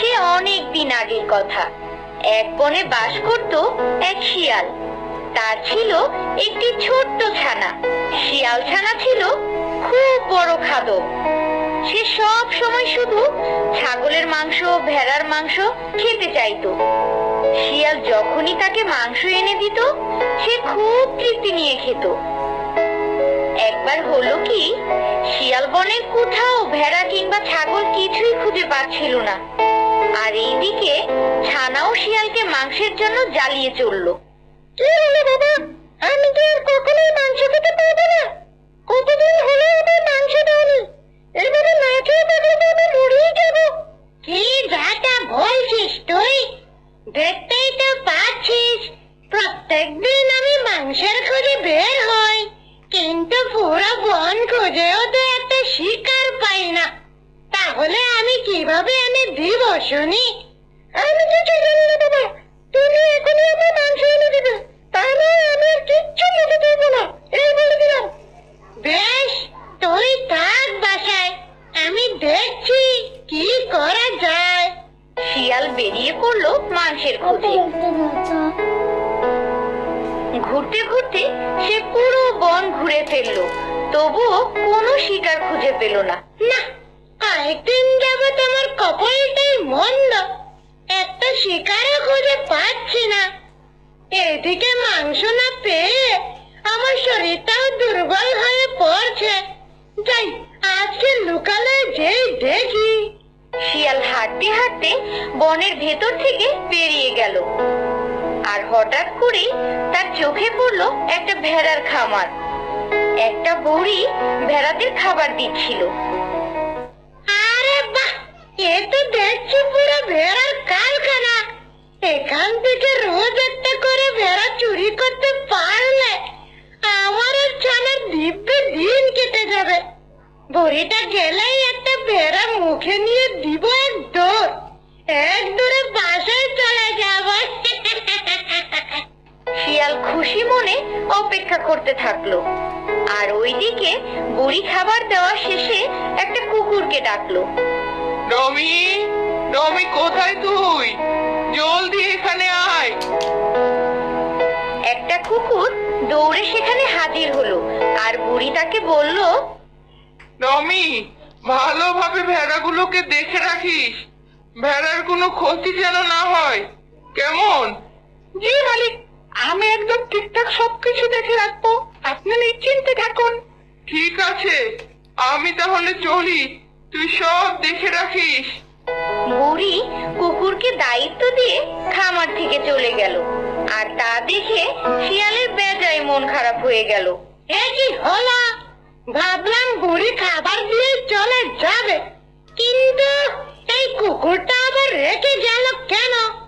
সে অনেক দিন আগের কথা। এক বনে বাস করত এক শিয়াল। তার ছিল একটি ছোট্ট ছানা। শিয়াল ছানা ছিল খুব বড় খাদক। সে সব সময় শুধু ছাগলের মাংস, ভেড়ার মাংস খেতে চাইতো। শিয়াল যখনই তাকে মাংস এনে দিত, সে খুব তৃপ্তি নিয়ে খেত। একবার হলো কি, শিয়াল বনের কোথাও ভেড়া কিংবা ছাগল কিছুই খুঁজে পাচ্ছিল না। আর এইদিকে ছানাও শিয়ালকে মাংসের জন্য জ্বালিয়ে চলল। কি হলো বাবা? আমি তো আর কখনোই মাংস খেতে পারব না কতদিন হলো ওদের মাংস দাওনি এবারে না খেয়ে থাকলে তো আমি মরেই যাব কি যাটা বলছিস তুই দেখতেই তো পাচ্ছিস প্রত্যেকদিন আমি মাংসের খোঁজে বের হই কিন্তু পুরো বন খুঁজেও তো একটা শিকার পাই না তাহলে কীভাবে এনে দিব শুনি আমি কিছু জানি না, বাবা। তুমি এখনই আমার মাংস এনে দিবে। তাহলে আমি আর কিচ্ছু মুখে দেবো না। এই বলে দিলাম। বেশ, তুই থাক বাসায়। আমি দেখছি কি করা যায়। শিয়াল বেরিয়ে পড়ল মাংসের খোঁজে। ঘুরতে ঘুরতে সে পুরো বন ঘুরে ফেলল। তবুও কোনো শিকার খুঁজে পেল না। না কয়েকদিন যাবত আমার কপালটাই মন্দ। একটা শিকারও খুঁজে পাচ্ছি না। এদিকে মাংস না পেয়ে আমার শরীরটাও দুর্বল হয়ে পড়ছে। যাই, আজকে লুকালে যেই দেখি। শিয়াল হাঁটতে হাঁটতে বনের ভেতর থেকে বেরিয়ে গেল। আর হঠাৎ করে তার চোখে পড়ল একটা ভেড়ার খামার। একটা বুড়ি ভেড়াদের খাবার দিচ্ছিল। অপেক্ষা করতে থাকল। আর ওইদিকে বুড়ি খাবার দেওয়া শেষে একটা কুকুরকে ডাকলো। টমি টমি কোথায় তুই? জলদি এখানে আয়। একটা কুকুর দৌড়ে সেখানে হাজির হলো আর বুড়ি তাকে বলল টমি ভালোভাবে ভেড়াগুলোকে দেখে রাখিস। ভেড়ার কোনো ক্ষতি যেন না হয়। কেমন? জি মালিক আমি একদম ঠিকঠাক সবকিছু দেখে রাখব। আপনি নিশ্চিন্তে থাকুন। ঠিক আছে আমি তাহলে চলি। তুই সব দেখে রাখিস। বুড়ি কুকুরকে দায়িত্ব দিয়ে খামার থেকে চলে গেল। আর তা দেখে শিয়ালের বেজায় মন খারাপ হয়ে গেল। কি হলো? ভাবলাম বুড়ি খাবার দিয়ে চলে যাবে। কিন্তু এই কুকুরটা আবার রেখে গেল কেন?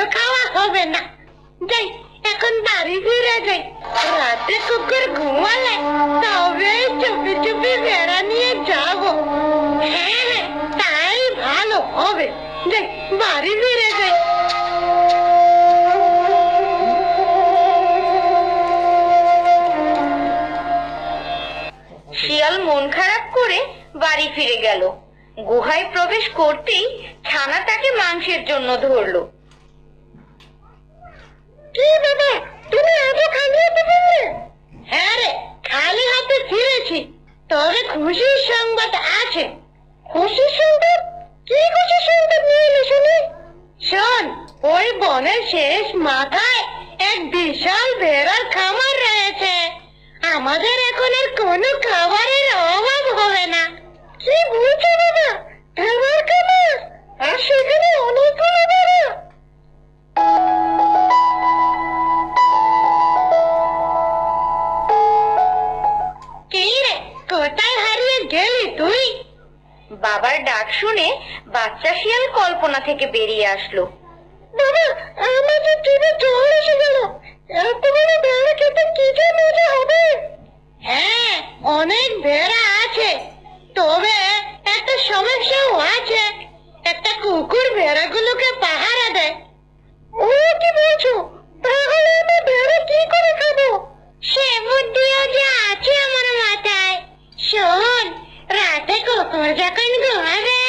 মাংস খাওয়া হবে না। যাই, এখন বাড়ি ফিরে যাই। রাতে কুকুর ঘুমালে তবে চুপি চুপি বেড়া নিয়ে যাব। হ্যাঁ তাই ভালো হবে। যাই, বাড়ি ফিরে যাই। শিয়াল মন খারাপ করে বাড়ি ফিরে গেল। গুহায় প্রবেশ করতেই ছানা তাকে মাংসের জন্য ধরলো। বাবা, তুমি এত খালি হাতে ফিরলে? হ্যাঁ রে, খালি হাতে ফিরেছি। তবে খুশির সংবাদ আছে। খুশির সংবাদ? কি খুশির সংবাদ নিয়ে এলি শুনি? শোন, ওই বনের শেষ মাথায় এক বিশাল ভেড়ার খামার রয়েছে। আমাদের এখন আর কোনো খাবারের অভাব হবে না। কি বলছো বাবা? ভেড়ার আসলো বাবা আমাদের টিভি জল এসে গেল এত বড় ভেড়া খেতে কি যে মজা হবে হ্যাঁ অনেক ভেড়া আছে তবে একটা সমস্যাও আছে একটা কুকুর ভেড়াগুলোকে পাহারা দেয় ও কি বলছো তাহলে আমি ভেড়া কি করে খাব সে বুদ্ধিও যে আছে আমার মাথায় শোন রাতে কুকুর যখন ঘুমাবে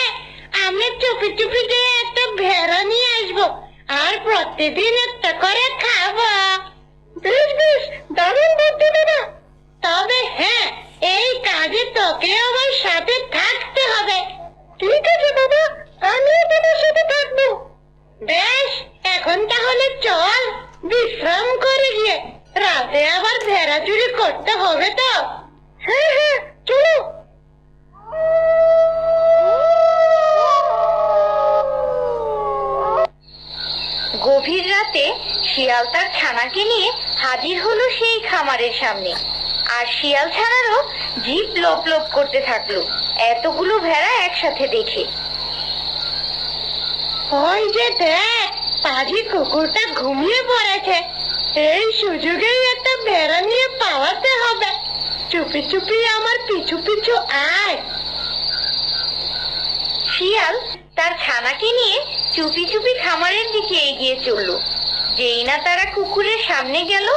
আর প্রতিদিন একটা করে খাব বেশ বেশ দারুণ বুদ্ধি দাদা তবে হ্যাঁ এই কাজে তোকে আমার সাথে থাকতে হবে ঠিক আছে বাবা আমিও তোমার সাথে থাকব বেশ এখন তাহলে চল বিশ্রাম করে গিয়ে রাতে আবার ভেড়া চুরি করতে হবে তো হ্যাঁ হ্যাঁ চলো গভীর রাতে শিয়াল তার ছানাকে নিয়ে হাজির হলো সেই খামারের সামনে। আর শিয়াল ছানারও জিভ লোপ লোপ করতে থাকল এতগুলো ভেড়া একসাথে দেখে। ওই যে দেখ পাজি কুকুরটা ঘুমিয়ে পড়েছে। এই সুযোগেই একটা ভেড়া নিয়ে পাওয়াতে হবে। চুপি চুপি আমার পিছু পিছু আয়। শিয়াল তার ছানাকে নিয়ে চুপি চুপি খামারের দিকে এগিয়ে চলল। যেই না তারা কুকুরের সামনে গেল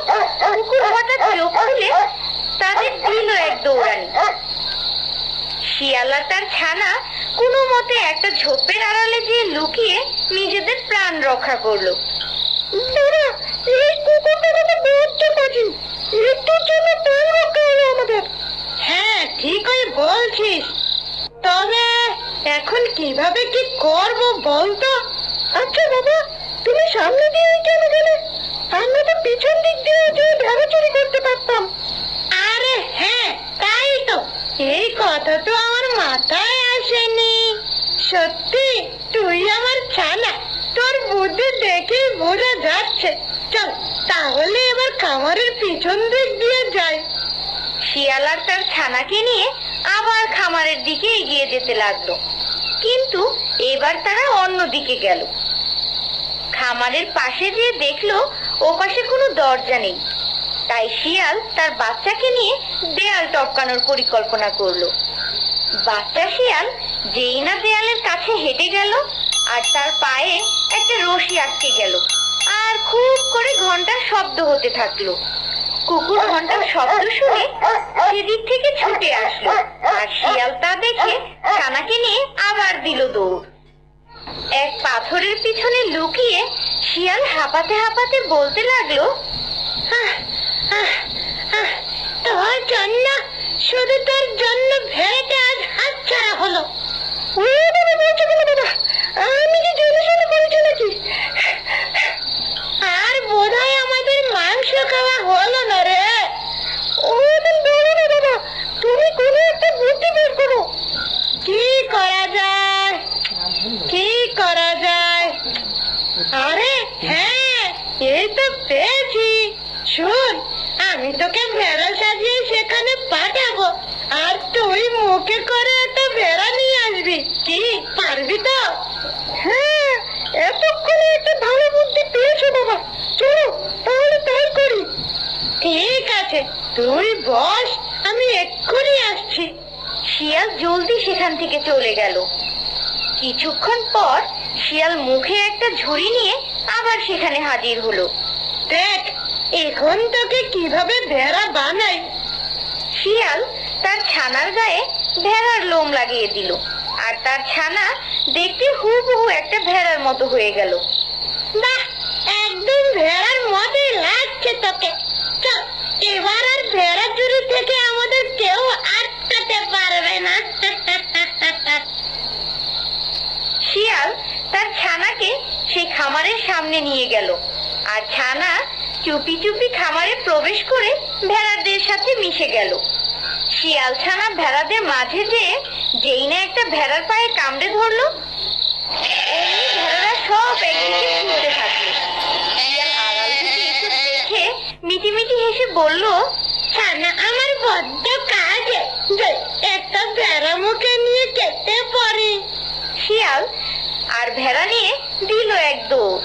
কুকুর হঠাৎ চোখ খুলে তাদের দিল এক দৌড়ানি। শিয়াল তার ছানা কোনো মতে একটা ঝোপের আড়ালে যেয়ে লুকিয়ে নিজেদের প্রাণ রক্ষা করল। হ্যাঁ ঠিকই বলছিস। তবে এখন কীভাবে কি করব বলতো? আচ্ছা বাবা, তুমি সামনে দিয়ে কেন গেলে? আমরা তো পিছন দিক দিয়ে যে ভেড়া চুরি করতে পারতাম। আরে হ্যাঁ তাই তো। এই কথা তো আমার মাথায় আসেনি। সত্যি, তুই আমার ছানা। তোর বুদ্ধি দেখেই বোঝা যাচ্ছে। চল, তাহলে এবার খামারের পিছন দিক দিয়ে যাই। শিয়াল আর তার ছানাকে নিয়ে আবার খামারের দিকে এগিয়ে যেতে লাগল। কিন্তু এবার তারা অন্য দিকে গেল। খামারের পাশে যেয়ে দেখল, ও পাশে কোনো দরজা নেই। তাই শিয়াল তার বাচ্চাকে নিয়ে দেয়াল টপকানোর পরিকল্পনা করল। বাচ্চা শিয়াল যেই না দেয়ালের কাছে হেঁটে গেল, আর তার পায়ে একটা রশি আটকে গেল, আর খুব করে ঘণ্টার শব্দ হতে থাকল। কুকুর ঘণ্টার শব্দ শুনে সেদিক থেকে ছুটে আসলো। আর শিয়াল তা দেখে ছানাকে নিয়ে আবার দিল দৌড়। এক পাথরের পিছনে লুকিয়ে শিয়াল হাঁপাতে হাঁপাতে বলতে লাগল "আহ, আহ, আহ, তোর জন্য শুধু তোর জন্য ভেড়াটা আজ হলো। জেনে করেছি নাকি আর বোধহয় আমাদের মাংস খাওয়া হলো না রে ও তুমি বলো না বাবা তুমি কোনো একটা বুদ্ধি বের করো কি করা যায় কি করা যায় আরে হ্যাঁ এই তো পেয়েছি। শোন, আমি তোকে ভেড়া সাজিয়ে সেখানে পাঠাবো। আর তুই মুখে করে একটা ভেড়া নিয়ে আসবি। কি, পারবি তো? হ্যাঁ এতক্ষণে একটা ভালো বুদ্ধি পেয়েছ বাবা। চলো, তাহলে তাই করি। ঠিক আছে, তুই বস, আমি এক্ষুনি আসছি। শিয়াল জলদি সেখান থেকে চলে গেল। কিছুক্ষণ পর শিয়াল মুখে একটা ঝুড়ি নিয়ে আবার সেখানে হাজির হলো। দেখ, এখন তোকে কীভাবে ভেড়া বানাই? শিয়াল তার ছানার গায়ে ভেড়ার লোম লাগিয়ে দিল, আর তার ছানা দেখতে হুবহু একটা ভেড়ার মতো হয়ে গেল। বাহ, একদম ভেড়ার মতোই লাগছে তোকে। চল, এবার আর ভেড়া চুরি থেকে আমাদের কেউ আটকাতে পারবে না। শিয়াল তার ছানাকে সেই খামারের সামনে নিয়ে গেল। আর ছানা চুপি চুপি খামারে প্রবেশ করে ভেড়াদের সাথে মিশে গেল। শিয়াল ছানা ভেড়াদের মাঝে যেয়ে যেই না একটা ভেড়ার পায়ে কামড়ে ধরলো অমনি ভেড়ারা সব একদিকে ছুটতে থাকল। শিয়াল মিটিমিটি হেসে বলল, ছানা, আমার বড্ড কাজে একটা ভেড়া মুখে নিয়ে কেটে পড়ি। শিয়াল আর ভেড়া নিয়ে দিল এক দৌড়।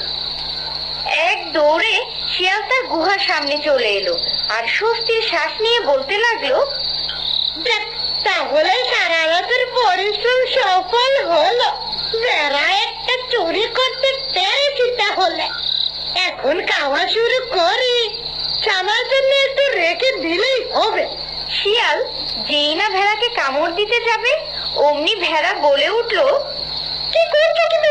এক দৌড়ে শিয়াল তার গুহার সামনে চলে এলো আর স্বস্তির শ্বাস নিয়ে বলতে লাগল "যাক, তাহলে সারা রাতের পরিশ্রম সফল হলো। ভেড়া একটা চুরি করতে পেরেছি তাহলে এখন খাওয়া শুরু করি। আমার জন্য একটু রেখে দিলেই হবে। শিয়াল যেই না ভেড়াকে কামড় দিতে যাবে অমনি ভেড়া বলে উঠল কি করছ কি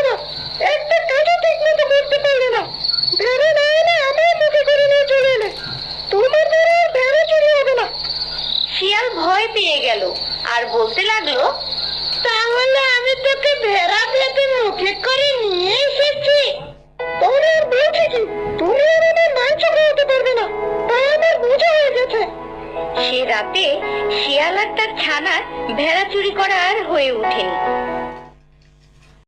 একটা কাজও ঠিক মতো করতে পারলে না। ভেড়া না এলে আমার মুখে করে নিয়ে চলে এলে। তোমার দ্বারা আর ভেড়া চুরি হবে না। শিয়াল ভয় পেয়ে গেল। আর বলতে লাগল তাহলে আমি তোকে ভেড়া পেতে মুখে করে নিয়ে এসেছি। তাহলে আর বলছি কি? তুমি আর আমার মাংস খাওয়াতে পারবে না। আমার বোঝা হয়ে গেছে। সে রাতে শিয়াল আর তার ছানার ভেড়া চুরি করা আর হয়ে ওঠেনি।